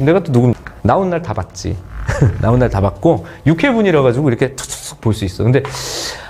내가 또 누구 나온 날 다 봤지. 나온 날 다 봤고 6회분이라 가지고 이렇게 툭툭 볼수 있어. 근데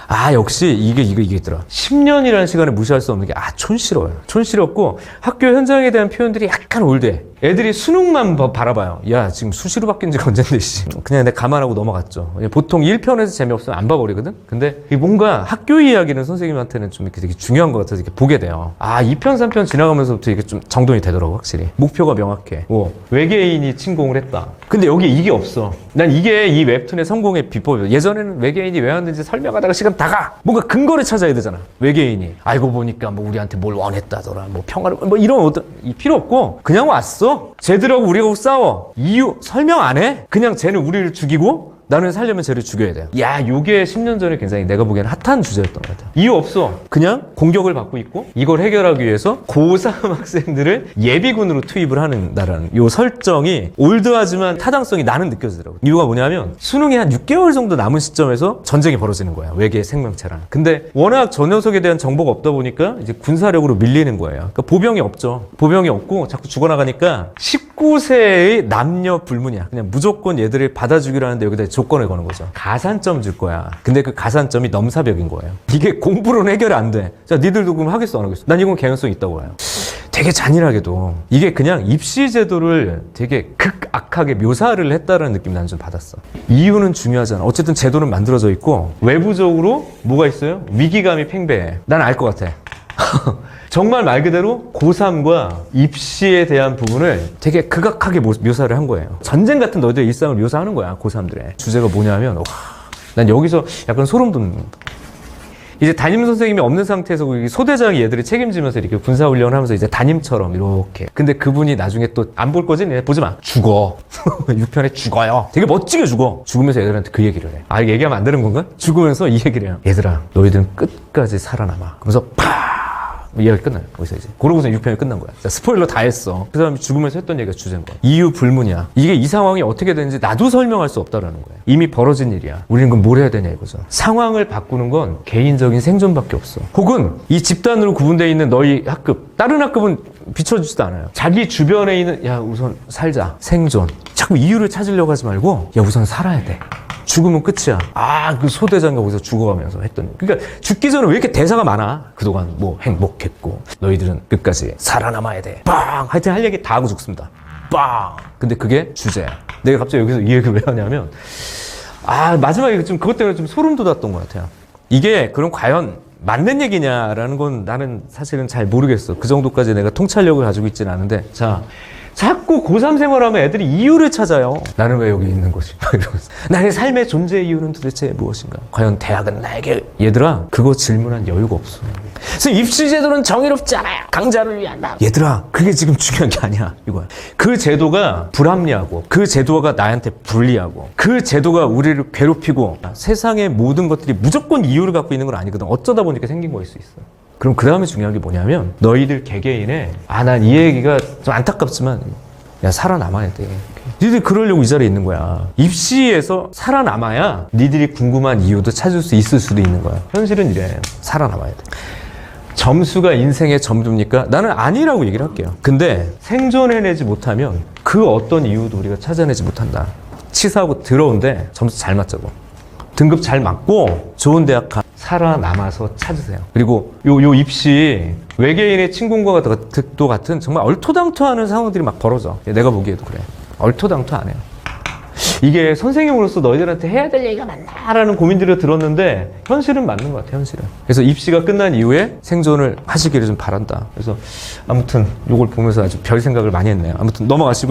아 역시 이게 이게 이게 있더라. 10년이라는 시간을 무시할 수 없는 게 아 촌스러워요. 촌스럽고 학교 현장에 대한 표현들이 약간 올드해. 애들이 수능만 봐- 바라봐요. 야 지금 수시로 바뀐 지가 언젠데 씨. 그냥 내가 감안하고 넘어갔죠. 보통 1편에서 재미없으면 안 봐버리거든. 근데 이게 뭔가 학교 이야기는 선생님한테는 좀 이렇게 되게 중요한 것 같아서 이렇게 보게 돼요. 아 2편 3편 지나가면서부터 이게 좀 정돈이 되더라고 확실히. 목표가 명확해. 뭐 외계인이 침공을 했다. 근데 여기 이게 없어. 난 이게 이 웹툰의 성공의 비법이야. 예전에는 외계인이 왜 왔는지 설명하다가 시간 다 가. 뭔가 근거를 찾아야 되잖아. 외계인이. 알고 보니까 뭐 우리한테 뭘 원했다더라. 뭐 평화를 뭐 이런 어떤 이 필요 없고 그냥 왔어. 쟤들하고 우리하고 싸워. 이유 설명 안 해? 그냥 쟤는 우리를 죽이고 나는 살려면 쟤를 죽여야 돼요. 야, 요게 10년 전에 굉장히 내가 보기에는 핫한 주제였던 것 같아. 이유 없어. 그냥 공격을 받고 있고 이걸 해결하기 위해서 고3 학생들을 예비군으로 투입을 하는 나라는 요 설정이 올드하지만 타당성이 나는 느껴지더라고. 이유가 뭐냐면 수능이 한 6개월 정도 남은 시점에서 전쟁이 벌어지는 거야. 외계 생명체랑. 근데 워낙 저 녀석에 대한 정보가 없다 보니까 이제 군사력으로 밀리는 거예요. 그러니까 보병이 없죠. 보병이 없고 자꾸 죽어나가니까 19세의 남녀 불문이야. 그냥 무조건 얘들을 받아주기로 하는데 여기다 조건을 거는 거죠. 가산점 줄 거야. 근데 그 가산점이 넘사벽인 거예요. 이게 공부로는 해결이 안 돼. 자, 니들도 그럼 하겠어, 안 하겠어? 난 이건 개연성 있다고 봐요. 되게 잔인하게도 이게 그냥 입시 제도를 되게 극악하게 묘사를 했다는 느낌 나는 좀 받았어. 이유는 중요하잖아. 어쨌든 제도는 만들어져 있고 외부적으로 뭐가 있어요? 위기감이 팽배해. 난 알 것 같아. 정말 말 그대로 고3과 입시에 대한 부분을 되게 극악하게 모- 묘사를 한 거예요. 전쟁 같은 너희들 일상을 묘사하는 거야, 고3들의. 주제가 뭐냐면, 와, 난 여기서 약간 소름 돋는. 이제 담임 선생님이 없는 상태에서 이 소대장이 얘들이 책임지면서 이렇게 군사 훈련을 하면서 이제 담임처럼 이렇게. 근데 그분이 나중에 또 안 볼 거지? 네, 보지 마. 죽어. 6편에 죽어요. 되게 멋지게 죽어. 죽으면서 애들한테 그 얘기를 해. 아, 얘기하면 안 되는 건가? 죽으면서 이 얘기를 해요. 얘들아, 너희들은 끝까지 살아남아. 그러면서 팍! 이야기 끝나요. 거기서 이제. 그러고서 6편이 끝난 거야. 자, 스포일러 다 했어. 그 사람이 죽으면서 했던 얘기가 주제인 거야. 이유 불문이야. 이게 이 상황이 어떻게 되는지 나도 설명할 수 없다라는 거야. 이미 벌어진 일이야. 우리는 그럼 뭘 해야 되냐 이거죠. 상황을 바꾸는 건 개인적인 생존밖에 없어. 혹은 이 집단으로 구분되어 있는 너희 학급, 다른 학급은 비춰주지도 않아요. 자기 주변에 있는, 야, 우선 살자. 생존. 자꾸 이유를 찾으려고 하지 말고, 야, 우선 살아야 돼. 죽으면 끝이야. 아, 그 소대장가 거기서 죽어가면서 했던. 그러니까 죽기 전에 왜 이렇게 대사가 많아? 그동안 뭐 행복했고, 너희들은 끝까지 살아남아야 돼. 빵! 하여튼 할 얘기 다 하고 죽습니다. 빵! 근데 그게 주제야. 내가 갑자기 여기서 이 얘기를 왜 하냐면, 아, 마지막에 좀 그것 때문에 좀 소름 돋았던 것 같아요. 이게 그럼 과연 맞는 얘기냐라는 건 나는 사실은 잘 모르겠어. 그 정도까지 내가 통찰력을 가지고 있지는 않은데. 자, 자꾸 고3 생활하면 애들이 이유를 찾아요. 나는 왜 여기 있는 거지? 막 이러면서. 나의 삶의 존재 이유는 도대체 무엇인가? 과연 대학은 나에게 얘들아 그거 질문한 여유가 없어. 그래서 입시 제도는 정의롭지 않아요. 강자를 위한 나. 얘들아 그게 지금 중요한 게 아니야. 이거야. 그 제도가 불합리하고 그 제도가 나한테 불리하고 그 제도가 우리를 괴롭히고 세상의 모든 것들이 무조건 이유를 갖고 있는 건 아니거든. 어쩌다 보니까 생긴 거일 수 있어. 그럼 그 다음에 중요한 게 뭐냐면 너희들 개개인의 아 난 이 얘기가 좀 안타깝지만 야 살아남아야 돼. 니들 그러려고 이 자리에 있는 거야. 입시에서 살아남아야 니들이 궁금한 이유도 찾을 수 있을 수도 있는 거야. 현실은 이래. 살아남아야 돼. 점수가 인생의 전부입니까? 나는 아니라고 얘기를 할게요. 근데 생존해내지 못하면 그 어떤 이유도 우리가 찾아내지 못한다. 치사하고 더러운데 점수 잘 맞자고. 등급 잘 맞고 좋은 대학 가 살아남아서 찾으세요. 그리고 요, 요 입시 외계인의 침공과 같은, 같은 정말 얼토당토하는 상황들이 막 벌어져. 내가 보기에도 그래. 얼토당토 안 해요. 이게 선생님으로서 너희들한테 해야 될 얘기가 많나라는 고민들을 들었는데 현실은 맞는 것 같아 현실은 그래서 입시가 끝난 이후에 생존을 하시기를 좀 바란다 그래서 아무튼 요걸 보면서 아주 별 생각을 많이 했네요 아무튼 넘어가시고